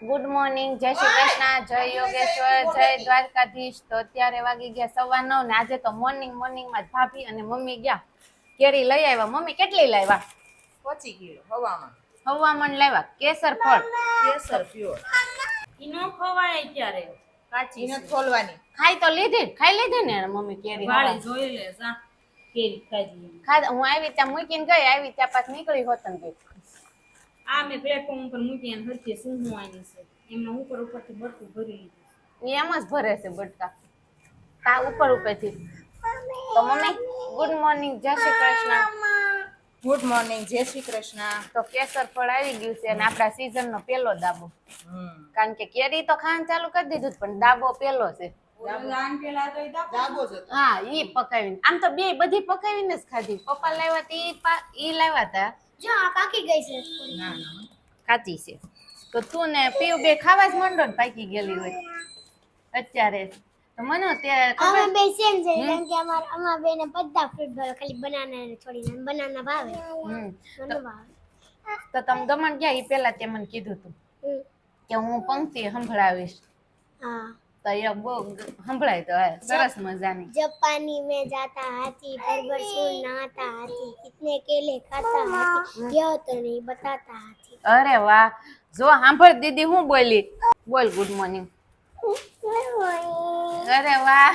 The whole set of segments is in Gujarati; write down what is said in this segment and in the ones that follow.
ગુડ મોર્નિંગ જય શ્રી કૃષ્ણ જય યોગેશ્વર જય દ્વારકાધીશ. તો અત્યારે વાગી ગયા સવા નવ ને આજે તો મોર્નિંગ મોર્નિંગમાં જ ભાભી અને મમ્મી ગયા. કેરી લઈ આવ્યા. મમ્મી કેટલી લાવ્યા? પચી કિલો હવામાન. હવામણ લાવ્યા. કેસર ફળ? કેસર પ્યોર ઈનો ખવાય ત્યારે કાચી એને ખોલવાની. ખાઈ તો લીધી ખાઈ લીધી ને મમ્મી કેરી વાળી જોઈ લે જા. કેરી ખાધી ખાધા હું આવી ત્યાં મૂકીને ગઈ આવી ત્યાં પાછ નીકળી હોતન ગઈ. આ મેં પ્લેટફોર્મ ઉપર મૂકી અને હરખી સૂંઘવાની છે. એમનો ઉપર ઉપરથી બરફું ભરી લીધું એમ જ ભરે છે બટકા. તા ઉપર ઉપરથી. તો મમ્મી ગુડ મોર્નિંગ જય શ્રી કૃષ્ણ. ગુડ મોર્નિંગ જય શ્રી કૃષ્ણ. તો કેસર ફળ આવી ગયું છે અને આપણા season નો પેલો દાબો. કારણ કે કેરી તો ખાન ચાલુ કરી દીધું પણ દાબો પેલો છે હા ઈ પકાવીને. આમ તો બે બધી પકાવીને જ ખાધી. પપ્પા લાવ્યા તી ઈ ઈ લાવ્યા તા. જો આ પાકી ગઈ છે. ના ના. કાચી છે. તો તું ને પીવ બે ખાવા જ મંડો ને પાકી ગયેલી હોય. અત્યારે તો મને તે અમે બે સેમ છે કારણ કે અમાર અમાર બેને બધા ફ્રૂટ ભાવે ખાલી બનાના ને છોડીને બનાના ભાવે. હમ. મને ભાવે. તો તમે દમણ ગયા ઈ પેલા તે મને કીધું તું કે હું પંક્તિ સંભળાવીશ. हाँ તો એ બહુ તો હે સરસ મજાની. જાપાની મે જાતા હાથી બરબર સુર નાતા હાથી કિતને કેલે ખાતા હાથી યો તો નહીં બતાતા હાથી. અરે વાહ જો સાંભળ દીદી હું બોલી. બોલ ગુડ મોર્નિંગ અરે વાહ.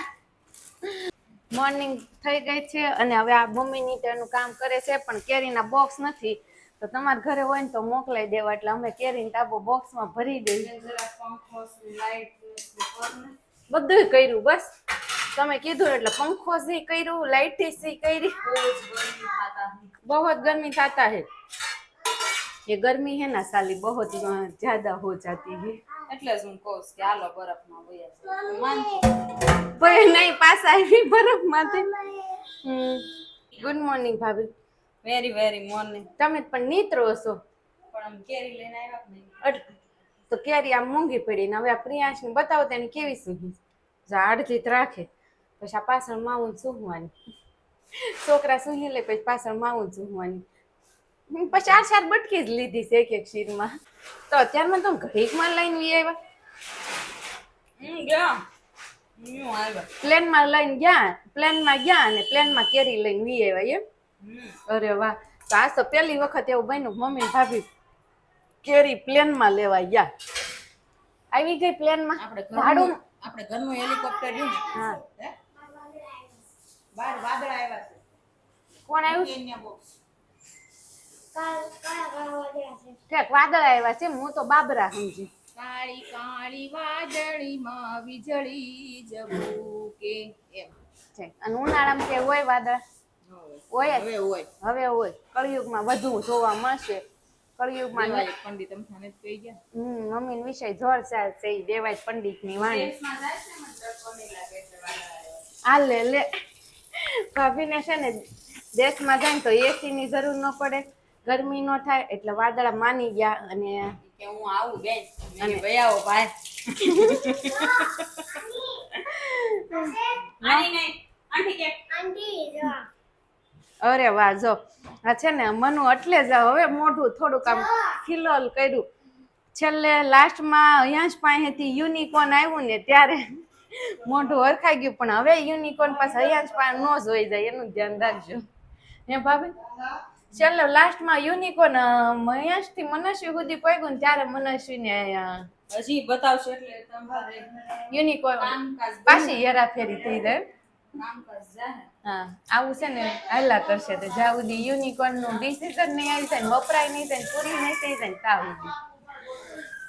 મોર્નિંગ થઈ ગઈ છે અને હવે આ મમ્મી નીચેનું કામ કરે છે પણ કેરીના બોક્સ નથી. તો તમારા ઘરે હોય ને તો મોકલાઈ દેવા એટલે અમે કેરીને ટાબો બોક્સમાં ભરી દઈએ. લાઈટ બધું કર્યું બસ તમે કીધું એટલે પંખો સી કર્યું લાઈટ સી કરી બહુ જ ગરમી થતા बहुत गर्मी હે. था है ये गर्मी है ना साली बहुत अ, ज्यादा हो जाती है એટલે જ હું કહું છું કે હાલો બરફમાં વયા જાઓ. માનતી पर नहीं पास આવી બરફ માંથી ગુડ મોર્નિંગ ભાભી વેરી વેરી મોર્નિંગ તમે પણ નીતરો છો પણ આમ કેરી લઈને આવ્યા કે નહીં અટ- તો કેરી આમ મૂંગી પડી ને હવે આ પ્રિયાંશને બતાવો તેને કેવી સૂહી. અડધી રાખે. પછી આ પાછળ માવું સૂહવાની. છોકરા સૂહી લે પછી પાછળ માવું સૂહવાની. પછી ચાર ચાર બટકી જ લીધી છે એક એક શીરમાં. તો અત્યારમાં તમે ઘડીકમાં લઈને વી આવ્યા ગયા? પ્લેનમાં લઈને ગયા પ્લેનમાં ગયા અને પ્લેનમાં કેરી લઈને વી આવ્યા એમ. અરે વાહ. તો આ તો પહેલી વખત એવું બન્યું મમ્મી ભાભી કેરી પ્લેનમાં લેવા ગયા આવી ગઈ પ્લેનમાં આપણે ભાડું? આપણે ઘરનું હેલિકોપ્ટર રહ્યું હા. હે? બાર વાદળ આવ્યા છે. કોણ આવ્યું? Kenya box. કાળા કાળા વાદળા છે. ઠેક વાદળ આવ્યા છે હું તો બાબરા સમજી. કાળી કાળી વાદળીમાં વીજળી જબૂકે એમ. છે અને ઉનાળામાં કે હોય વાદળ? હોય હવે હોય. હવે હોય. કળિયુગમાં વધુ જોવા મળશે. કળિયુગમાં ન- પંડિત જ કહી ગયા. હમ મમ્મી વિષય જોરદાર છે ઈ દેવાય પંડિતની વાણી. દેશમાં જાય છે ને તડકો નહીં લાગે એટલે વાદળ આ લે લે. ભાભીને છે ને દેશમાં જાય ને તો એસી ની જરૂર ન પડે ગરમી ન થાય એટલે વાદળા માની ગયા અને કે હું આવું બેન. અને- ભાઈ ભાઈ. આની નહીં આંટી કે? આંટી જો. અરે વાહ જો. આ છે ને મનુ એટલે જ હવે મોઢું થોડુંક આમ ખિલોલ કર્યું. છેલ્લે લાસ્ટમાં અહીંયા જ પાસેથી યુનિકોર્ન આવ્યું ને ત્યારે મોઢું હરખાઈ ગયું પણ હવે યુનિકોર્ન પાસે અહીંયા જ પાસે ન જોઈ જાય એનું ધ્યાન રાખજો. હે ભાભી? છેલ્લે લાસ્ટમાં યુનિકોર્ન મહેશથી મનસ્વી સુધી પહોંચ્યું ને ત્યારે મનસ્વીને હજી બતાવશે એટલે તમારે યુનિકોર્ન પાછી હેરાફેરી થઈ જાય. હા આવું છે ને હાલા કરશે તો જ્યાં સુધી યુનિકોર્નનું ડિસિઝન નહીં આવી જાય વપરાય નહીં થાય પૂરી નહીં થઈ જાય ત્યાં સુધી.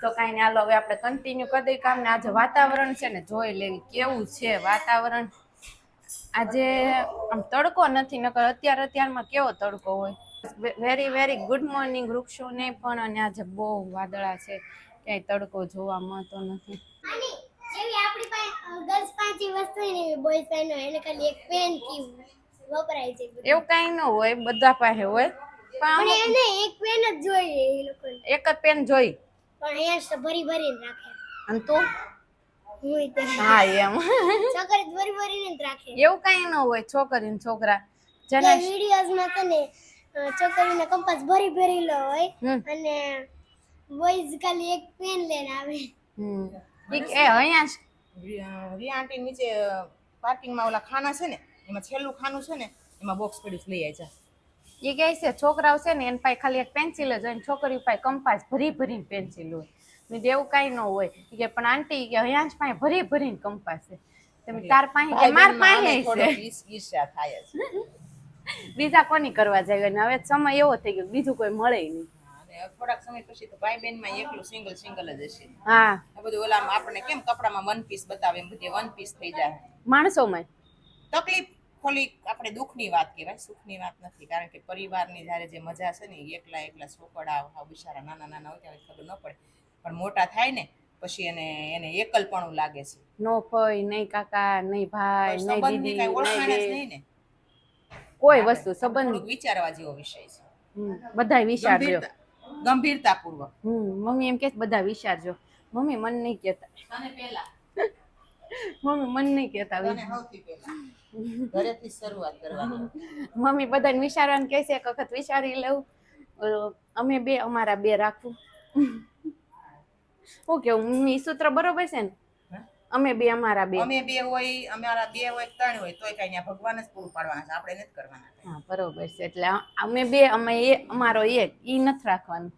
તો કાંઈ નહીં હાલો હવે આપણે કન્ટિન્યુ કરી દઈએ કામ ને આજે વાતાવરણ છે ને જોઈ લેવી કેવું છે વાતાવરણ. આજે આમ તડકો નથી નકર અત્યારે અત્યારમાં કેવો તડકો હોય. વેરી વેરી ગુડ મોર્નિંગ વૃક્ષોને પણ અને આજે બહુ વાદળા છે ક્યાંય તડકો જોવા મળતો નથી આની જેવી આપણી પાસે ગર્લ્સ પાંચ વસ્તુ હોય ને એવી બોયઝ હોય. એને ખાલી એક પેન કી વપરાય છે એવું કાંઈ ન હોય બધા પાસે હોય. પણ એને એક પેન જ જોઈએ એ લોકોને. એક જ પેન જોઈ. પણ અહીંયા ભરી ભરીને રાખે. અને તું? હું એમ. છોકરી ભરી ભરીને રાખે. એવું કઈ ન હોય છોકરી ને છોકરા. જેને વિડીયોઝમાં તને છોકરીને કંપાસ ભરી ભરેલો હોય અને બોયઝ ખાલી એક પેન લઈને આવે. હમ. ઠીક એ અહીંયા રિયા આંટી નીચે પાર્કિંગમાં ઓલા ખાના છે ને એમાં છેલ્લું ખાનું છે ને એમાં બોક્સ પડીશ લઈ આવી જા એ કહે છે છોકરાઓ છે ને એની પાસે ખાલી એક પેન્સિલ જ હોય ને છોકરીઓ પાસે કંપાસ ભરી ભરીને પેન્સિલ હોય. ને એવું કાંઈ ન હોય. કે પણ આંટી કે અહીંયા જ પાસે ભરી ભરીને કંપાસ છે. તમે તાર પાસે કે માર પાસે છે? ઈર્ષ્યા થાય જ. બીજા કોની કરવા જાય? અને હવે સમય એવો થઈ ગયો બીજું કોઈ મળે નહીં. થોડાક સમય પછી તો ભાઈ બેનમાં એકલું સિંગલ સિંગલ જ હશે. હા. બધું ઓલા આપણે કેમ કપડામાં વન પીસ બતાવે એમ બધી વન પીસ થઈ જાય. માણસોમાં. તકલીફ ખોલી આપણે દુઃખની વાત કહેવાય સુખની વાત નથી કારણ કે પરિવારની જ્યારે જે મજા છે ને એકલા એકલા છોકરા આ બિચારા નાના નાના હોય ત્યારે ખબર ન પડે. પણ મોટા થાય ને પછી એને એને એકલપણું લાગે છે. નો ભાઈ નહીં કાકા નહીં ભાઈ નહીં દીદી કાંઈ ઓળખાણ જ નહીં ને. કોઈ વસ્તુ સંબંધ વિચારવા જેવો વિષય છે. બધા વિચારજો. ગંભીરતાપૂર્વક. હમ મમ્મી એમ કે બધા વિચારજો. મમ્મી મન નહીં કહેતા. તને પહેલા. મમ્મી મન નહીં કહેતા તને સૌથી પહેલા. ઘરેથી શરૂઆત કરવાની. મમ્મી બધાને વિચારવાનું કહે છે એક વખત વિચારી લેવું અમે બે અમારા બે રાખવું. ઓકે કેવું મમ્મી સૂત્ર બરોબર છે ને? હે? અમે બે અમારા બે. અમે બે હોય અમારા બે હોય ત્રણ હોય તોય કઈ ત્યાં ભગવાન જ પૂરું પાડવાના છે. આપણે નથી કરવાના હા બરોબર છે. એટલે અમે બે અમે એ અમારો એક ઈ નથી રાખવાનું.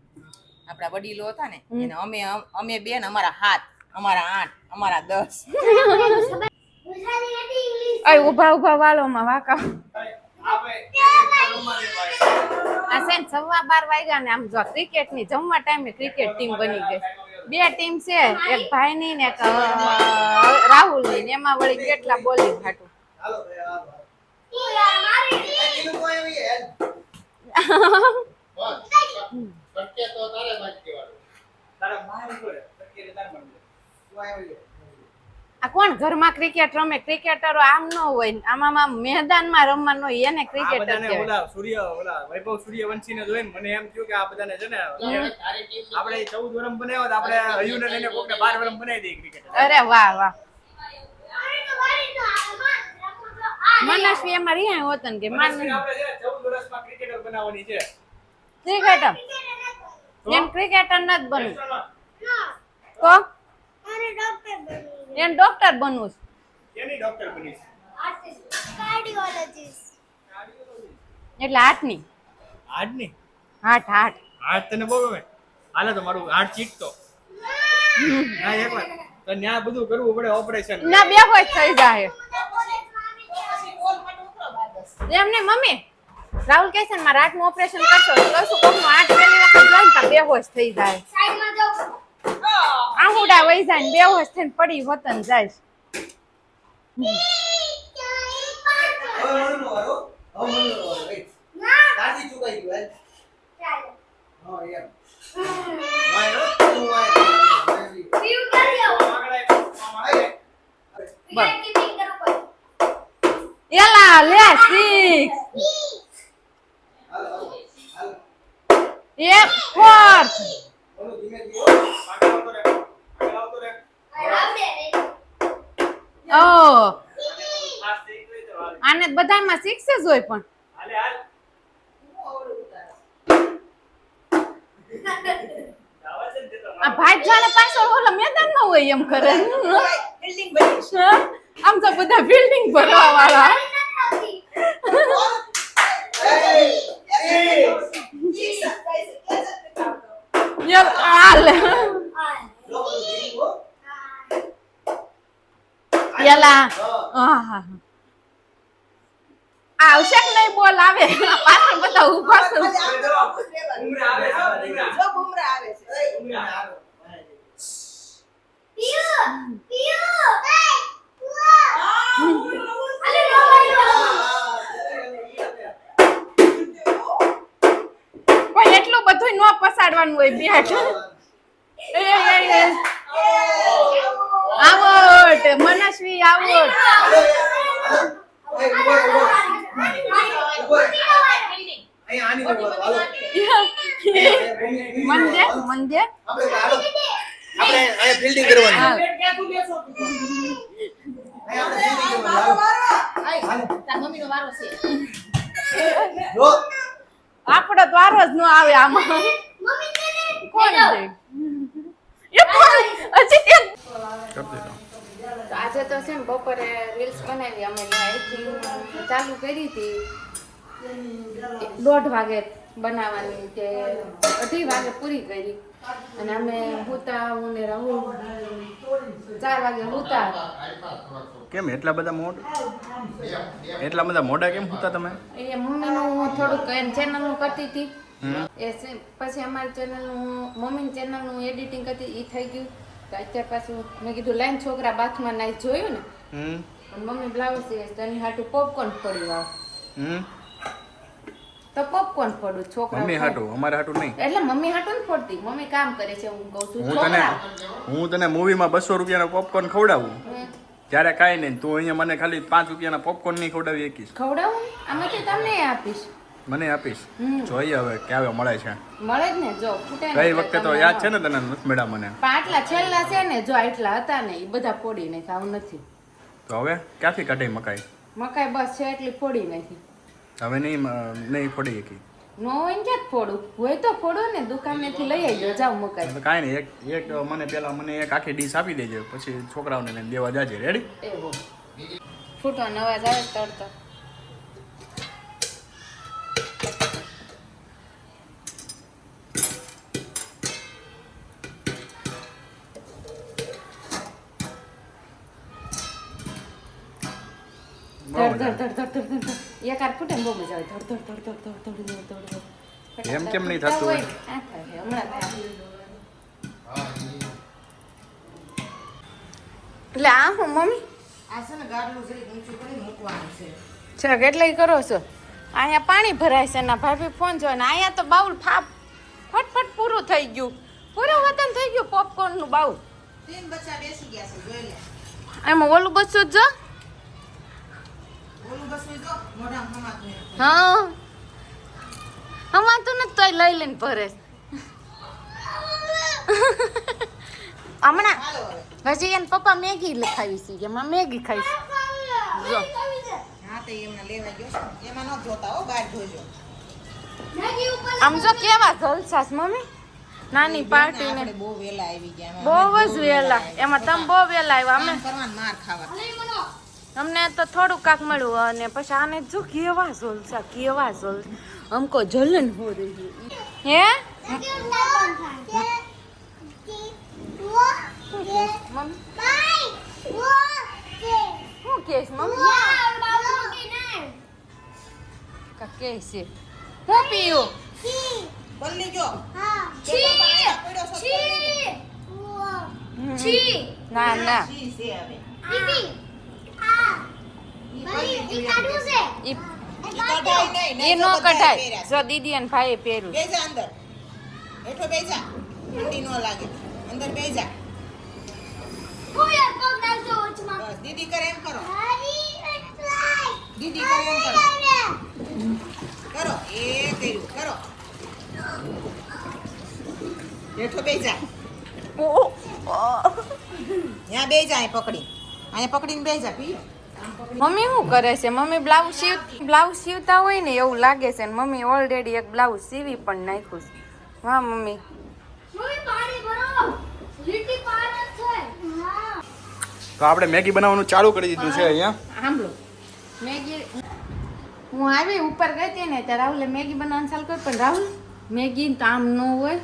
આપણા વડીલો હતા ને એને અમે અમે બે ને અમારા હાથ અમારા આઠ અમારા દસ. અય ઊભા ઊભા વાલોમાં વાકા. આ સેન સવા બાર વાગ્યા ને આમ જો ક્રિકેટની જમવા ટાઈમે ક્રિકેટ ટીમ બની ગઈ. બે ટીમ છે એક ભાઈ ની ને એક રાહુલની ને એમાં વળી કેટલા બોલિંગ હાટું યાર મારી આ કોણ ઘરમાં ક્રિકેટ રમે? ક્રિકેટરો આમ ન હોય. આમાં મેદાનમાં રમવાનું હોય એને ક્રિકેટર કહેવાય. ઓલા સૂર્ય ઓલા વૈભવ સૂર્યવંશીને જોઈને મને એમ થયું કે આ બધાને છે ને આપણે ચૌદ વરમ બનાવ્યો તો આપણે હયુને લઈને કોકને બાર વરમ બનાવી દઈએ ક્રિકેટ અરે વાહ વાહ. મનસ્વી એમાં રિહાય હોત કે માન આપણે ને વર્ષમાં ક્રિકેટર બનાવવાની છે. ક્રિકેટર એમ ક્રિકેટર નથી બનવું તો મારે ડોક્ટર બનવું એમ ડોક્ટર બનવું છે. કેની ડોક્ટર બનીશ કાર્ડિયોલોજીસ્ટ એટલે હાથની. આજની હાથ હાથ. આજ તને બહુ ગમે? હાલે તો મારું હાથ ચીકતો ના એકવાર તો ન્યા બધું કરવું પડે ઓપરેશન ના બે હોય થઈ જાય એમ નહીં મમ્મી? રાહુલ કહે છે ને મારા હાથનું ઓપરેશન કરશો તો કહું છું કોકનું હાથ પહેલી વખત જોઈને બે હોશ થઈ જાય આંગુડા વહી જાય ને પડી વતન જાય એલા લે સિક્સ એક ફોર્થ ઓ આને બધામાં સિક્સ જ હોય પણ. આ ભાઈ જાણે પાછળ ઓલા મેદાનમાં હોય એમ કરે બિલ્ડિંગ? આમ તો બધા બિલ્ડિંગ ભરવા વાળા યલ આલે યલા આહા. આવશે કે નહીં બોલ આવે પાછળ બધા ઊભા છે ઉંમરે આવે છે, ઉંમરે. જો બુમરાહ આવે છે. ઉંમરે આવે. પણ એટલું બધું ન પસાડવાનું હોય બેટ. આવટ મનસ્વી આવટ. મંદિર મંદિર. આપણે અહીંયા ફિલ્ડિંગ કરવાની. હા. તાર વારો છે. જો આપણો તો વારો જ ન આવે આમાં. કોણ છે? એ કોણ? હજી તે આજે તો છે ને બપોરે રીલ્સ બનાવી અમે લાઈવ ચાલુ કરી હતી. દોઢ વાગે બનાવવાની કે અઢી વાગે પૂરી કરી. અને અમે હુતા હું ને રાહુલ ચાર વાગે હુતા. કેમ એટલા બધા મોડ એટલા બધા મોડા કેમ હતા તમે? એ મમ્મીનું થોડુંક એમ ચેનલનું કરતી હતી. એ પછી અમારી ચેનલનું મમ્મીની ચેનલનું એડિટિંગ કરતી એ થઈ ગયું. તો અત્યારે પાછું મેં કીધું લાઈન છોકરા બાથમાં નાઈ જોયું ને? મમ્મી બ્લાઉઝ સીવે તો એની હાટું પોપકોર્ન પડ્યું આવ તો પોપકોર્ન પડું છોકરા મમ્મી હાટું અમારે હાટું નહીં. એટલે મમ્મી હાટું જ પડતી. મમ્મી કામ કરે છે હું કહું છું હું તને હું તને મૂવીમાં બસો રૂપિયાનો પોપકોર્ન ખવડાવું. ત્યારે કાંઈ નહીં તું અહીંયા મને ખાલી પાંચ રૂપિયાના પોપકોર્ન નહીં ખવડાવી શકીશ. ખવડાવું? ને? આમાંથી તમને આપીશ. મને આપીશ. જોઈએ હવે ક્યારે મળે છે. મળે જ ને જો ગઈ વખતે તો યાદ છે ને તને નથી મને? પાટલા આટલા છેલ્લા છે ને જો આટલા હતા ને એ બધા ફોડી નાખ્યા આવું નથી. તો હવે ક્યાંથી કાઢી મકાઈ? મકાઈ બસ છે એટલી ફોડી નાખી. હવે નહીં નહીં ફોડી શકી. નો હોય ને ફોડું. હોય તો ફોડું ને દુકાનેથી લઈ આવજો જાવ મકાઈ. કાંઈ નહીં એક એક મને પેલા મને એક આખી ડીશ આપી દેજે પછી છોકરાઓને લઈને દેવા જાજે. રેડી એવો. ફૂટવાનો અવાજ આવે તડતો ધડ ધડ ધડ ધડ ધડ ધડ ધડ. એક હાથ ફૂટે બહુ મજા આવે ધડ ધડ ધડ ધડ ધડ ધડ ધડ ધડ ધડ. એમ કેમ નહીં થતું હોય? આ થાય, હમણાં એટલે આ હું મમ્મી આ છે ને ગાડલું જરીક ઊંચું કરી મૂકવાનું છે છે કેટલાય કરો છો અહીંયા પાણી ભરાય છે ના ભાભી ફોન જો ને અહીંયા તો બાઉલ ફાપ ફટફટ પૂરું થઈ ગયું પૂરું વતન થઈ ગયું પોપકોર્નનું બાઉલ તીન બચ્ચા બેસી ગયા છે જોઈ લે એમાં ઓલું બચ્ચું જ જો હા હમણાં તો નથી તોય લઈ લઈને ભરે. હમણાં હજી એને પપ્પા મેગી લખાવી છે કે માં મેગી ખાઈશ. જો. આમ જો કેવા જલસાસ મમ્મી. નાની પાર્ટી ને બહુ વેલા આવી ગયા બહુ જ વેલા એમાં તમે બહુ વેલા આવ્યા. અમે માર ખાવા. અમને તો થોડું કાંક મળ્યું અને પછી આને જો કેવા ઝોલસા કેવા ઝોલ અમકો જલન હો રહી હે. હું? મમ્મી? કા હું પીયું બલ્લી ના ના. એ નો કઢાય. જો દીદી અને ભાઈએ પહેર્યું બેજા અંદર. હેઠો બેજા ઠંડી ન લાગે. અંદર બેજા બસ દીદી કરે એમ કરો. દીદી કરે એમ કરો. કરો. એ કર્યું. કરો. હેઠો બેજા ત્યાં બેજા અહીં પકડી. અહીંયા પકડીને બેજા પી મમ્મી શું કરે છે? મમ્મી બ્લાઉઝ સીવ બ્લાઉઝ સીવતા હોય ને એવું લાગે છે ને મમ્મી ઓલરેડી એક બ્લાઉઝ સીવી પણ નાખ્યું છે. હા મમ્મી. તો આપણે મેગી બનાવવાનું ચાલુ કરી દીધું છે અહીંયા. સાંભળો. મેગી હું આવી ઉપર ગઈ હતી ને ત્યારે રાહુલે મેગી બનાવવાનું ચાલુ કર્યું પણ રાહુલ મેગી તો આમ ન હોય.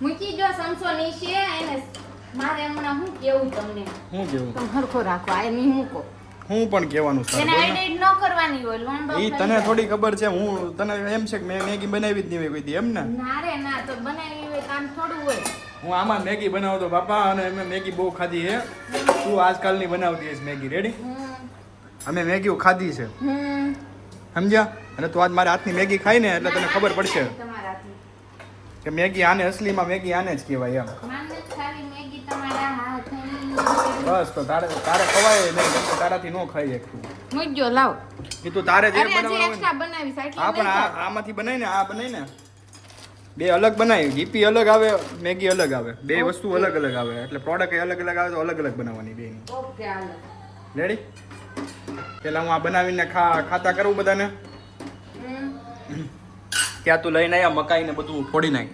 મૂકી જો સમસો નીચે એને મારે હમણાં શું કેવું તમને? શું કેવું? તમે હરખો રાખો આ નહીં મૂકો. હું પણ કહેવાનું છે એને ન. કરવાની હોય લોંડો એ તને થોડી ખબર છે હું તને એમ છે કે મેં મેગી બનાવી જ નહીં હોય કોઈ દી એમ ને? ના રે ના તો બનાવી હોય કામ થોડું હોય. હું આમાં મેગી બનાવતો બાપા અને અમે મેગી બહુ ખાધી છે. તું આજકાલની બનાવતી હશે મેગી રેડી અમે મેગીઓ ખાધી છે. સમજ્યા? અને તું આજ મારા હાથની મેગી ખાઈ ને એટલે તને ખબર પડશે. કે મેગી આને અસલીમાં મેગી આને જ કહેવાય એમ. મેગી તમારા હાથની બસ તો તારે તારે ખવાય નહીં તો તારાથી ન ખાઈ એક તું મૂકજો લાવ. એ તો તારે જે બનાવવાનું હા પણ આ આમાંથી બનાવીને ને આ બનાવીને. ને બે અલગ બનાવી. ગીપી અલગ આવે મેગી અલગ આવે. બે વસ્તુ અલગ અલગ આવે. એટલે પ્રોડક્ટ અલગ અલગ આવે તો અલગ અલગ બનાવવાની બે. ઓકે રેડી પેલા હું આ બનાવીને ખા ખાતા કરું બધાને. ત્યાં તું લઈને આવ્યા મકાઈ ને બધું ફોડી નાખ.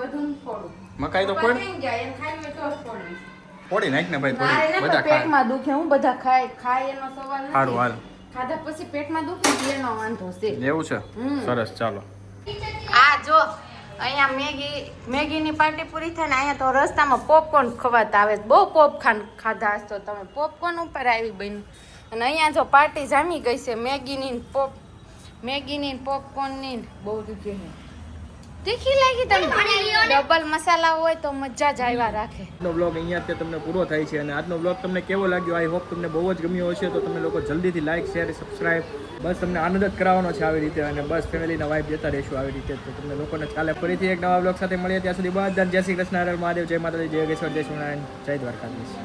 બધું ફોડું. મકાઈ તો ફોડ. જાય? એને તો જ ફોડી નાખ ને ભાઈ થોડી બધા ખાય. પેટમાં દુખે હું બધા ખાય ખાય એનો સવાલ નથી. હારું હાલ. ખાધા પછી પેટમાં દુખે એનો વાંધો છે. એવું છે? સરસ ચાલો. આ જો અહીંયા મેગી મેગીની પાર્ટી પૂરી થાય ને અહીંયા તો રસ્તામાં પોપકોર્ન ખવાતા આવે બહુ બહુ ખાન ખાધા હશો તમે. પોપકોર્ન ઉપર આવી બન્યું. અને અહીંયા જો પાર્ટી જામી ગઈ છે મેગીની પોપ મેગીની પોપકોર્નની ને બહુ છે. તીખી લાગી તમને? ડબલ મસાલા હોય તો મજા જ આવ્યા રાખે. આજનો બ્લોગ અહીંયા અત્યારે તમને પૂરો થાય છે અને આજનો બ્લોગ તમને કેવો લાગ્યો? આઈ હોપ તમને બહુ જ ગમ્યો હશે તો તમે લોકો જલ્દીથી લાઈક શેર સબસ્ક્રાઈબ બસ તમને આનંદ જ કરાવવાનો છે આવી રીતે અને બસ ફેમિલીના વાઇફ જતા રહેશું આવી રીતે. તો તમને લોકોને કાલે ફરીથી એક નવા બ્લોગ સાથે મળીએ. ત્યાં સુધી બધા જય શ્રી કૃષ્ણ મહાદેવ જય માતાજી જય ગેશ્વર જય સ્વામિનારાયણ જય દ્વારકાધીશ.